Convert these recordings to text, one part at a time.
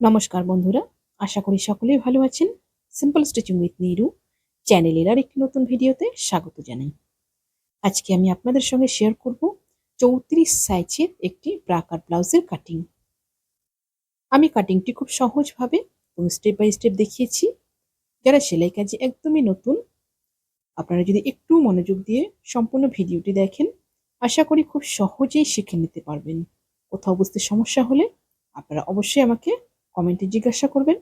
নমস্কার বন্ধুরা, আশা করি সকলেই ভালো আছেন। সিম্পল স্টিচিং উইথ নিরু চ্যানেলের আর একটি নতুন ভিডিওতে স্বাগত জানাই। আজকে আমি আপনাদের সঙ্গে শেয়ার করব চৌত্রিশ সাইজের একটি ব্রাকার ব্লাউজের কাটিং আমি কাটিংটি খুব সহজভাবে এবং স্টেপ বাই স্টেপ দেখিয়েছি। যারা সেলাই কাজে একদমই নতুন, আপনারা যদি একটু মনোযোগ দিয়ে সম্পূর্ণ ভিডিওটি দেখেন, আশা করি খুব সহজেই শিখে নিতে পারবেন। কোথাও বুঝতে সমস্যা হলে আপনারা অবশ্যই আমাকে কমেন্টে জিজ্ঞাসা করবেন।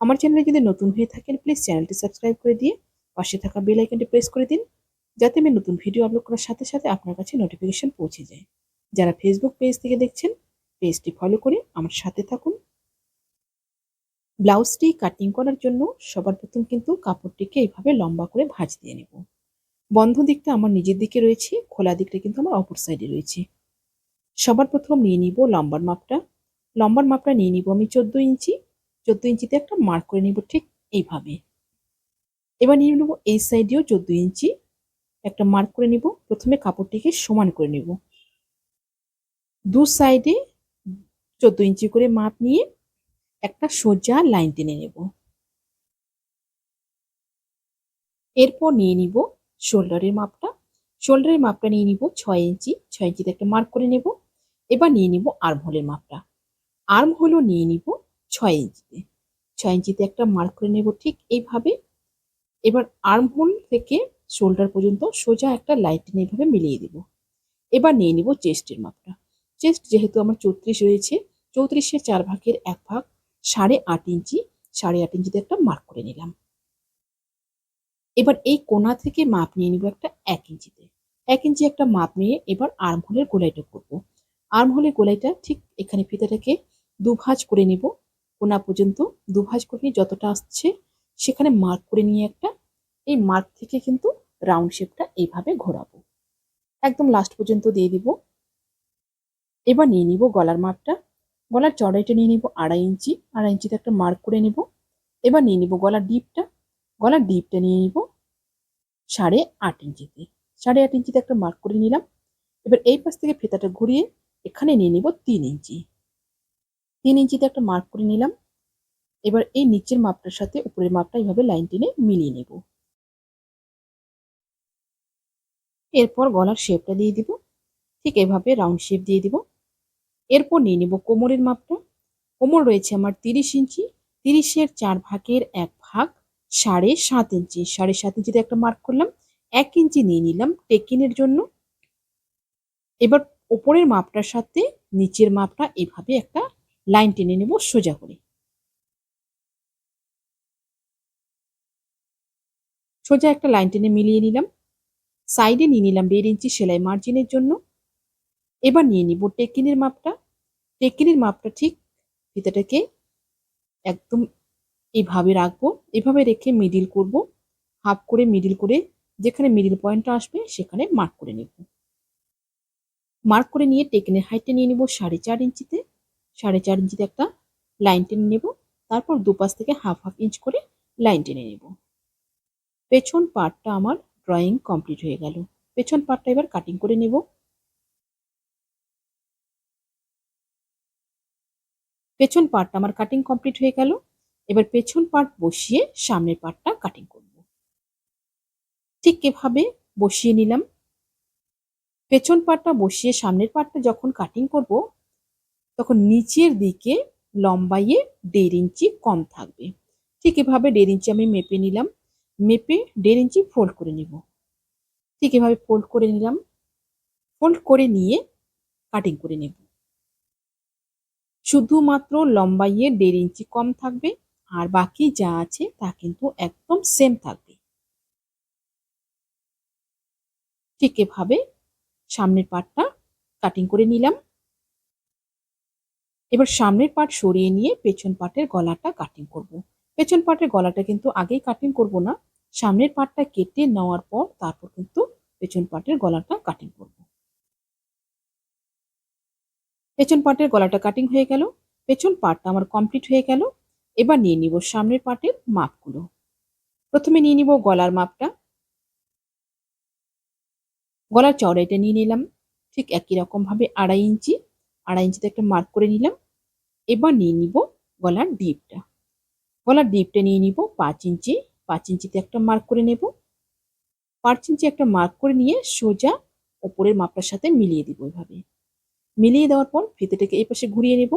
আমার চ্যানেলে যদি নতুন হয়ে থাকেন প্লিজ চ্যানেলটি সাবস্ক্রাইব করে দিয়ে পাশে থাকা বেল আইকনটি প্রেস করে দিন, যাতে আমি নতুন ভিডিও আপলোড করার সাথে সাথে আপনার কাছে নোটিফিকেশন পৌঁছে যায়। যারা ফেসবুক পেজ থেকে দেখছেন পেজটি ফলো করে আমার সাথে থাকুন। ব্লাউজটি কাটিং করার জন্য সবার প্রথম কিন্তু কাপড়টিকে এইভাবে লম্বা করে ভাঁজ দিয়ে নেব। বন্ধ দিকটা আমার নিজের দিকে রয়েছে, খোলা দিকটা কিন্তু আমার অপর সাইডে রয়েছে। সবার প্রথম নিয়ে নিব লম্বার মাপটা। লম্বার মাপটা নিয়ে নিব আমি চোদ্দ ইঞ্চি। চোদ্দ ইঞ্চিতে একটা মার্ক করে নিব ঠিক এইভাবে। এবার নিয়ে নেব এই সাইডেও চোদ্দ ইঞ্চি। একটা মার্ক করে নিব। প্রথমে কাপড়টিকে সমান করে নিব। দু সাইডে চোদ্দ ইঞ্চি করে মাপ নিয়ে একটা সোজা লাইন টেনে নেব। এরপর নিয়ে নিব শোল্ডারের মাপটা। শোল্ডারের মাপটা নিয়ে নিব ছয় ইঞ্চি। ছয় ইঞ্চিতে একটা মার্ক করে নেব। এবার নিয়ে নিব আর্মহোলের মাপটা। আর্ম হলো নিয়ে নিব ছয় ইঞ্চিতে। ছয় ইঞ্চিতে একটা মার্ক করে নেব ঠিক এইভাবে। এবার আর্ম হোল থেকে শোল্ডার পর্যন্ত সোজা একটা লাইট এইভাবে মিলিয়ে দিব। এবার নিয়ে নিব চেস্টের মাপটা। চেস্ট যেহেতু আমার চৌত্রিশ রয়েছে, চৌত্রিশের চার ভাগের এক ভাগ সাড়ে আট ইঞ্চি, সাড়ে আট ইঞ্চিতে একটা মার্ক করে নিলাম। এবার এই কোনা থেকে মাপ নিয়ে নিব একটা এক ইঞ্চিতে। এক ইঞ্চি একটা মাপ নিয়ে এবার আর্ম হোলের গোলাইটা করব। আর্ম হোলের গোলাইটা ঠিক এখানে ফিতাটাকে দুভাজ করে নিব। কোনা পর্যন্ত দুভাজ করে নিয়ে যতটা আসছে সেখানে মার্ক করে নিয়ে একটা, এই মার্ক থেকে কিন্তু রাউন্ড শেপটা এইভাবে ঘোরাবো। একদম লাস্ট পর্যন্ত দিয়ে দিব। এবার নিয়ে নিব গলার মাপটা। গলার চড়াইটা নিয়ে নিব আড়াই ইঞ্চি। আড়াই ইঞ্চিতে একটা মার্ক করে নিব। এবার নিয়ে নিব গলার ডিপটা। গলার ডিপটা নিয়ে নিব সাড়ে আট ইঞ্চিতে। সাড়ে আট ইঞ্চিতে একটা মার্ক করে নিলাম। এবার এই পাশ থেকে ফেতাটা ঘুরিয়ে এখানে নিয়ে নিব তিন ইঞ্চি। তিন ইঞ্চিতে একটা মার্ক করে নিলাম। এবার এই নিচের মাপটার সাথে উপরের মাপটা এইভাবে লাইন টেনে মিলিয়ে নেব। এরপর গলার শেপটা দিয়ে দিব। ঠিক এভাবে রাউন্ড শেপ দিয়ে দিব। এরপর নিয়ে নিব কোমরের মাপটা। কোমর রয়েছে আমার তিরিশ ইঞ্চি। তিরিশের চার ভাগের এক ভাগ সাড়ে সাত ইঞ্চি। সাড়ে সাত ইঞ্চিতে একটা মার্ক করলাম। এক ইঞ্চি নিয়ে নিলাম টেকিনের জন্য। এবার ওপরের মাপটার সাথে নিচের মাপটা এভাবে একটা লাইন টেনে নেব, সোজা করে। সোজা একটা লাইন টেনে মিলিয়ে নিলাম। সাইডে নিয়ে নিলাম দেড় ইঞ্চি সেলাই মার্জিনের জন্য। এবার নিয়ে নিব টেকিনের মাপটা। টেকিনের মাপটা ঠিক ফিতাটাকে একদম এইভাবে রাখব, এভাবে রেখে মিডিল করব। হাফ করে মিডিল করে যেখানে মিডিল পয়েন্টটা আসবে সেখানে মার্ক করে নেব। মার্ক করে নিয়ে টেকিনের হাইটটা নিয়ে নিব সাড়ে চার ইঞ্চিতে। সাড়ে চার ইঞ্চিতে একটা লাইন টেনে নেব। তারপর দুপাশ থেকে হাফ হাফ ইঞ্চ করে লাইন টেনে নেব। পেছন পার্টটা আমার ড্রয়িং কমপ্লিট হয়ে গেল। পেছন পার্টটা এবার কাটিং করে নেব। পেছন পার্টটা আমার কাটিং কমপ্লিট হয়ে গেল। এবার পেছন পার্ট বসিয়ে সামনের পার্টটা কাটিং করব। ঠিক এভাবে বসিয়ে নিলাম। পেছন পার্টটা বসিয়ে সামনের পার্টটা যখন কাটিং করব তখন নিচের দিকে লম্বাইয়ে দেড় ইঞ্চি কম থাকবে। ঠিক এভাবে দেড় ইঞ্চি আমি মেপে নিলাম। মেপে দেড় ইঞ্চি ফোল্ড করে নিব। ঠিক এভাবে ফোল্ড করে নিলাম। ফোল্ড করে নিয়ে কাটিং করে নেব। শুধুমাত্র লম্বাইয়ে দেড় ইঞ্চি কম থাকবে আর বাকি যা আছে তা কিন্তু একদম সেম থাকবে। ঠিক এভাবে সামনের পার্টটা কাটিং করে নিলাম। এবার সামনের পাট সরিয়ে নিয়ে পেছন পাটের গলাটা কাটিং করব। পেছন পাটের গলাটা কিন্তু আগেই কাটিং করব না। সামনের পাটটা কেটে নেওয়ার পর তারপর কিন্তু পেছন পাটের গলাটা কাটিং করব। পেছন পাটের গলাটা কাটিং হয়ে গেল। পেছন পাটটা আমার কমপ্লিট হয়ে গেল। এবার নিয়ে নিব সামনের পাটের মাপগুলো। প্রথমে নিয়ে নিব গলার মাপটা। গলার চওড়াইটা নিয়ে নিলাম। ঠিক একই রকম ভাবে আড়াই ইঞ্চি। আড়াই ইঞ্চিতে একটা মার্ক করে নিলাম। এবার নিয়ে নিব গলার ডিপটা গলার ডিপটা নিয়ে নিব পাঁচ ইঞ্চি, পাঁচ ইঞ্চিতে একটা মার্ক করে নেব। পাঁচ ইঞ্চি একটা মার্ক করে নিয়ে সোজা ওপরের মাপটার সাথে মিলিয়ে দিব এভাবে। মিলিয়ে দেওয়ার পর ফিতেটাকে এই পাশে ঘুরিয়ে নেব।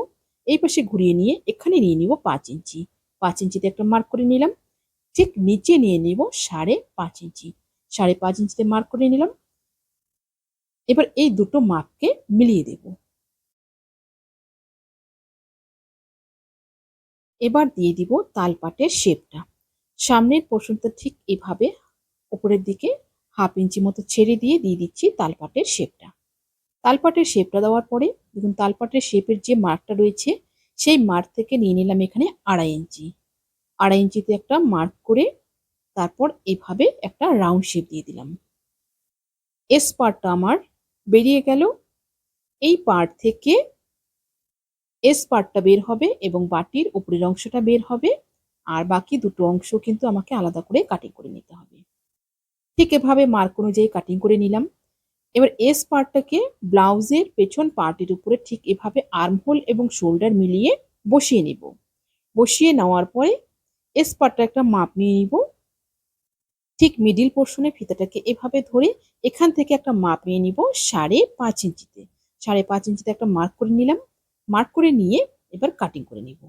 এই পাশে ঘুরিয়ে নিয়ে এখানে নিয়ে নিব পাঁচ ইঞ্চি। পাঁচ ইঞ্চিতে একটা মার্ক করে নিলাম। ঠিক নিচে নিয়ে নিব সাড়ে পাঁচ ইঞ্চি। সাড়ে পাঁচ ইঞ্চিতে মার্ক করে নিলাম। এবার এই দুটো মাপকে মিলিয়ে দেব। এবার দিয়ে দিব তালপাটের শেপটা সামনের পোর্শনটা ঠিক এভাবে উপরের দিকে হাফ ইঞ্চি মতো ছেড়ে দিয়ে দিয়ে দিচ্ছি তালপাটের শেপটা তালপাটের শেপটা দেওয়ার পরে দেখুন তালপাটের শেপের যে মার্কটা রয়েছে, সেই মার্ক থেকে নিয়ে নিলাম এখানে আড়াই ইঞ্চি। আড়াই ইঞ্চিতে একটা মার্ক করে তারপর এভাবে একটা রাউন্ড শেপ দিয়ে দিলাম। এস পার্টটা আমার বেরিয়ে গেল। এই পার্ট থেকে এস পার্টটা বের হবে এবং বাটির উপরের অংশটা বের হবে। আর বাকি দুটো অংশ কিন্তু আমাকে আলাদা করে কাটিং করে নিতে হবে। ঠিক এভাবে মার্ক অনুযায়ী কাটিং করে নিলাম। এবার এস পার্টটাকে ব্লাউজের পেছন পার্টের উপরে ঠিক এভাবে আর্মহোল এবং শোল্ডার মিলিয়ে বসিয়ে নিব। বসিয়ে নেওয়ার পরে এস পার্টটা একটা মাপ নিয়ে নিব। ঠিক মিডিল পোর্শনে ফিতাটাকে এভাবে ধরে এখান থেকে একটা মাপ নিয়ে নিব সাড়ে পাঁচ ইঞ্চিতে। সাড়ে পাঁচ ইঞ্চিতে একটা মার্ক করে নিলাম। মার্ক করে নিয়ে এবার কাটিং করে নিব।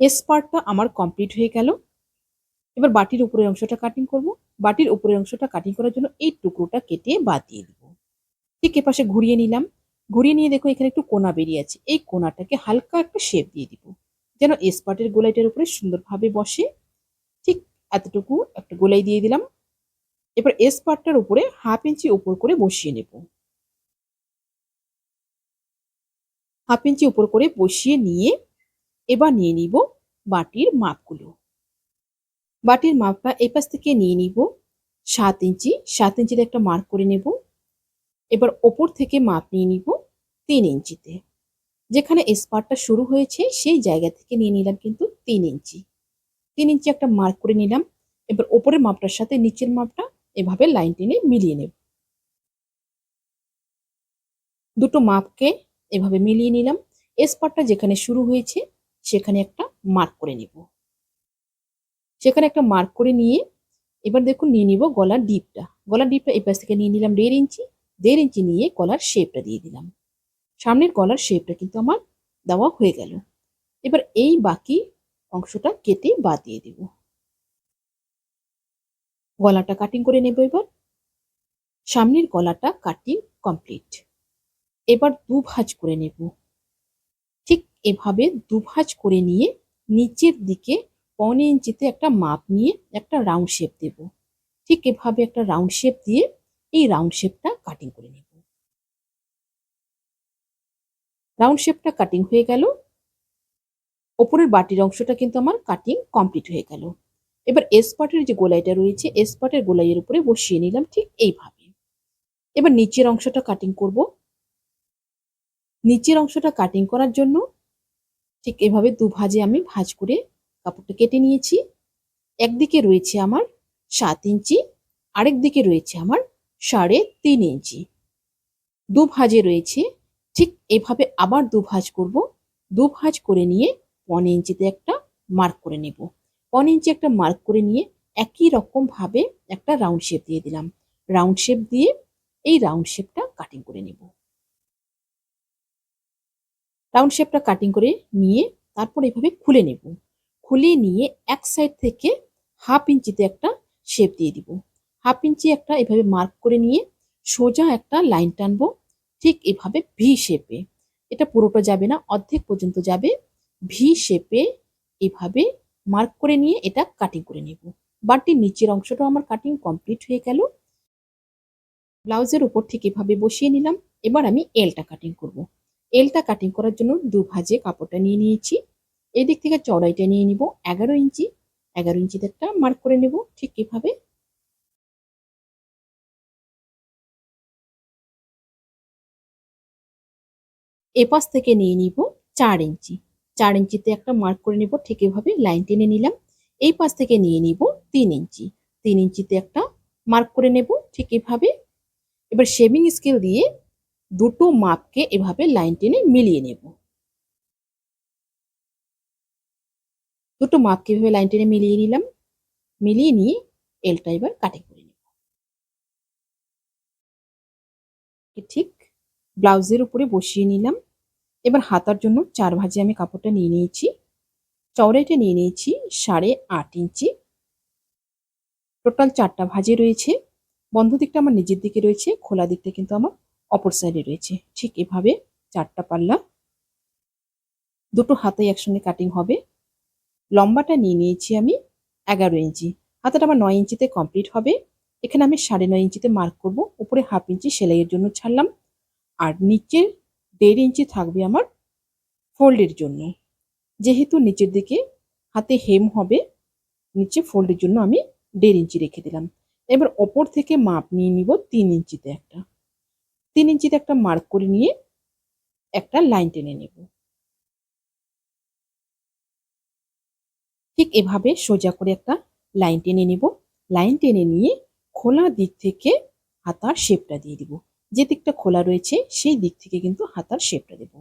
এস পার্টটা আমার কমপ্লিট হয়ে গেল। এবার বাটির উপরের অংশটা কাটিং করব। বাটির উপরের অংশটা কাটিং করার জন্য এই টুকরোটা কেটে বাদ দিয়ে দিব। ঠিক এপাশে ঘুরিয়ে নিলাম। ঘুরিয়ে নিয়ে দেখো এখানে একটু কোনা বেরিয়ে আছে। এই কোনাটাকে হালকা একটা শেপ দিয়ে দিব। যেন এসপাটের গোলাইটার উপরে সুন্দরভাবে বসে। ঠিক এতটুকু একটা গোলাই দিয়ে দিলাম। এবার এসপাটটার উপরে হাফ ইঞ্চি উপর করে বসিয়ে নেব। হাফ ইঞ্চি উপর করে বসিয়ে নিয়ে এবার নিয়ে নিব বাটির মাপগুলো। বাটির মাপটা এই পাশ থেকে নিয়ে নিব সাত ইঞ্চি। সাত ইঞ্চিতে একটা মার্ক করে নেব। এবার ওপর থেকে মাপ নিয়ে নিব তিন ইঞ্চিতে। যেখানে স্পারটা শুরু হয়েছে সেই জায়গা থেকে নিয়ে নিলাম কিন্তু তিন ইঞ্চি। তিন ইঞ্চি একটা মার্ক করে নিলাম। এবার ওপরের মাপটার সাথে নিচের মাপটা এভাবে লাইন টেনে মিলিয়ে নেব। দুটো মাপকে এভাবে মিলিয়ে নিলাম। স্পারটা যেখানে শুরু হয়েছে, সেখানে একটা মার্ক করে নেব। সেখানে একটা মার্ক করে নিয়ে এবার দেখুন নিয়ে নিব গলার ডিপটা গলার ডিপটা এই পাশ থেকে নিয়ে নিলাম দেড় ইঞ্চি। দেড় ইঞ্চি নিয়ে গলার শেপটা দিয়ে দিলাম। সামনের গলার শেপটা কিন্তু আমার দেওয়া হয়ে গেল। এবার এই বাকি অংশটা কেটে বাদ দিয়ে দেব। গলাটা কাটিং করে নেব এবার। সামনের গলাটা কাটিং কমপ্লিট এবার দু ভাঁজ করে নেব। ঠিক এভাবে দু ভাঁজ করে নিয়ে নিচের দিকে পনে ইঞ্চিতে একটা মাপ নিয়ে একটা রাউন্ড শেপ দেব। ঠিক এভাবে একটা রাউন্ড শেপ দিয়ে এই রাউন্ড শেপটা কাটিং করে নেব। রাউন্ড শেপটা কাটিং হয়ে গেল। ওপরের বাটির অংশটা কিন্তু আমার কাটিং কমপ্লিট হয়ে গেল। এবার এসপাটের যে গোলাইটা রয়েছে এসপাটের গোলাইয়ের উপরে বসিয়ে নিলাম ঠিক এইভাবে। এবার নিচের অংশটা কাটিং করব। নিচের অংশটা কাটিং করার জন্য ঠিক এভাবে দু ভাজে আমি ভাজ করে কাপড়টা কেটে নিয়েছি। একদিকে রয়েছে আমার সাত ইঞ্চি আরেক দিকে রয়েছে আমার সাড়ে তিন ইঞ্চি। দু ভাজে রয়েছে, ঠিক এভাবে আবার দু ভাজ করব। দু ভাজ করে নিয়ে পন ইঞ্চিতে একটা মার্ক করে নেব। পন ইঞ্চি একটা মার্ক করে নিয়ে একই রকম ভাবে একটা রাউন্ড শেপ দিয়ে দিলাম। রাউন্ড শেপ দিয়ে এই রাউন্ড শেপটা কাটিং করে নেব। রাউন্ড শেপটা কাটিং করে নিয়ে তারপর এভাবে খুলে নেব। খুলে নিয়ে এক সাইড থেকে হাফ ইঞ্চিতে একটা শেপ দিয়ে দিব। হাফ ইঞ্চি একটা এভাবে মার্ক করে নিয়ে সোজা একটা লাইন টানবো, ঠিক এভাবে ভি শেপে এটা পুরোটা যাবে না, অর্ধেক পর্যন্ত যাবে। ভি শেপে এভাবে মার্ক করে নিয়ে এটা কাটিং করে নেব। বাটির নিচের অংশটা আমার কাটিং কমপ্লিট হয়ে গেল। ব্লাউজের উপর ঠিক এভাবে বসিয়ে নিলাম। এবার আমি এলটা কাটিং করব। এলটা কাটিং করার জন্য দু ভাজে কাপড়টা নিয়ে নিয়েছি। এই দিক থেকে চড়াইটা নিয়ে নিব, এগারো ইঞ্চি। এগারো ইঞ্চিতে একটা মার্ক করে নেব, ঠিক এভাবে। এপাশ থেকে নিয়ে নিব চার ইঞ্চি। চার ইঞ্চিতে একটা মার্ক করে নিব, ঠিক এভাবে লাইন টেনে নিলাম। এই পাশ থেকে নিয়ে নিব তিন ইঞ্চি। তিন ইঞ্চিতে একটা মার্ক করে নেব, ঠিক এভাবে। এবার শেভিং স্কেল দিয়ে দুটো মাপকে এভাবে লাইন টেনে মিলিয়ে নেব। দুটো মাপকে এভাবে লাইন টেনে মিলিয়ে নিলাম। মিলিয়ে নিয়ে এলটা এবার কাটিং করে নেব। ঠিক ব্লাউজের উপরে বসিয়ে নিলাম। এবার হাতার জন্য চার ভাজে আমি কাপড়টা নিয়ে নিয়েছি। চওড়াইটা নিয়ে নিয়েছি সাড়ে আট ইঞ্চি। টোটাল চারটা ভাজে রয়েছে। বন্ধ দিকটা আমার নিজের দিকে রয়েছে, খোলা দিকটা কিন্তু আমার অপর সাইডে রয়েছে। ঠিক এভাবে চারটা পাল্লা। দুটো হাতে একসঙ্গে কাটিং হবে। লম্বাটা নিয়ে নিয়েছি আমি এগারো ইঞ্চি। হাতাটা আমার নয় ইঞ্চিতে কমপ্লিট হবে। এখানে আমি সাড়ে নয় ইঞ্চিতে মার্ক করব। উপরে হাফ ইঞ্চি সেলাইয়ের জন্য ছাড়লাম। আর নিচের দেড় ইঞ্চি থাকবে আমার ফোল্ডের জন্য। যেহেতু নিচের দিকে হাতে হেম হবে, নিচে ফোল্ডের জন্য আমি দেড় ইঞ্চি রেখে দিলাম। এবার ওপর থেকে মাপ নিয়ে নিব তিন ইঞ্চিতে একটা। তিন ইঞ্চিতে একটা মার্ক করে নিয়ে একটা লাইন টেনে নেব। ঠিক এভাবে সোজা করে একটা লাইন টেনে নিব। লাইন টেনে নিয়ে খোলা দিক থেকে হাতার শেপটা দিয়ে দিব। যে দিকটা খোলা রয়েছে, সেই দিক থেকে কিন্তু হাতার শেপটা দেব।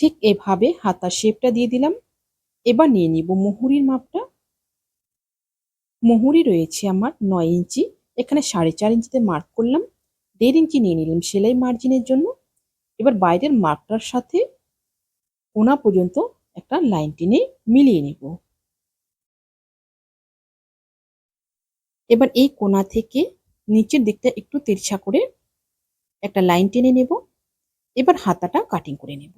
ঠিক এভাবে হাতার শেপটা দিয়ে দিলাম। এবার নিয়ে নিব মুহুরির মাপটা। মুহুরি রয়েছে আমার নয় ইঞ্চি। এখানে সাড়ে চার ইঞ্চিতে মার্ক করলাম। দেড় ইঞ্চি নিয়ে নিলাম সেলাই মার্জিনের জন্য। এবার বাইরের মার্কটার সাথে কোনা পর্যন্ত একটা লাইন টেনে মিলিয়ে নেব। এবার এই কোনা থেকে নিচের দিকটা একটু তেরছা করে একটা লাইন টেনে নেব। এবার হাতাটা কাটিং করে নেব।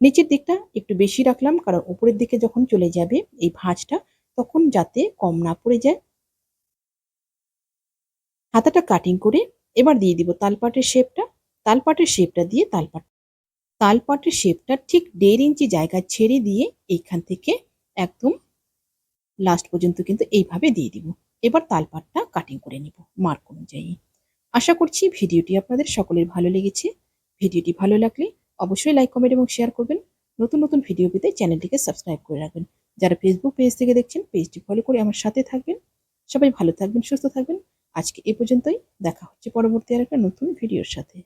নিচের দিকটা একটু বেশি রাখলাম, কারণ উপরের দিকে যখন চলে যাবে, এই ভাঁজটা তখন যাতে কম না পড়ে যায়। হাতাটা কাটিং করে এবার দিয়ে দিব তালপাটের শেপটা তালপাটের শেপটা দিয়ে তালপাট তালপাটের শেপটা ঠিক দেড় ইঞ্চি জায়গা ছেড়ে দিয়ে এইখান থেকে একদম লাস্ট পর্যন্ত কিন্তু এইভাবে দিয়ে দিব। এবার তালপাটটা কাটিং করে নিব মার্ক অনুযায়ী। আশা করছি ভিডিওটি আপনাদের সকলের ভালো লেগেছে। ভিডিওটি ভালো লাগলে অবশ্যই লাইক কমেন্ট এবং শেয়ার করবেন। নতুন নতুন ভিডিও পেতে চ্যানেলটিকে সাবস্ক্রাইব করে রাখবেন। যারা ফেসবুক পেজ থেকে দেখছেন পেজটি ফলো করে আমার সাথে থাকবেন। সবাই ভালো থাকবেন, সুস্থ থাকবেন। আজকে এ পর্যন্তই। দেখা হচ্ছে পরবর্তী আর একটা নতুন ভিডিওর সাথে।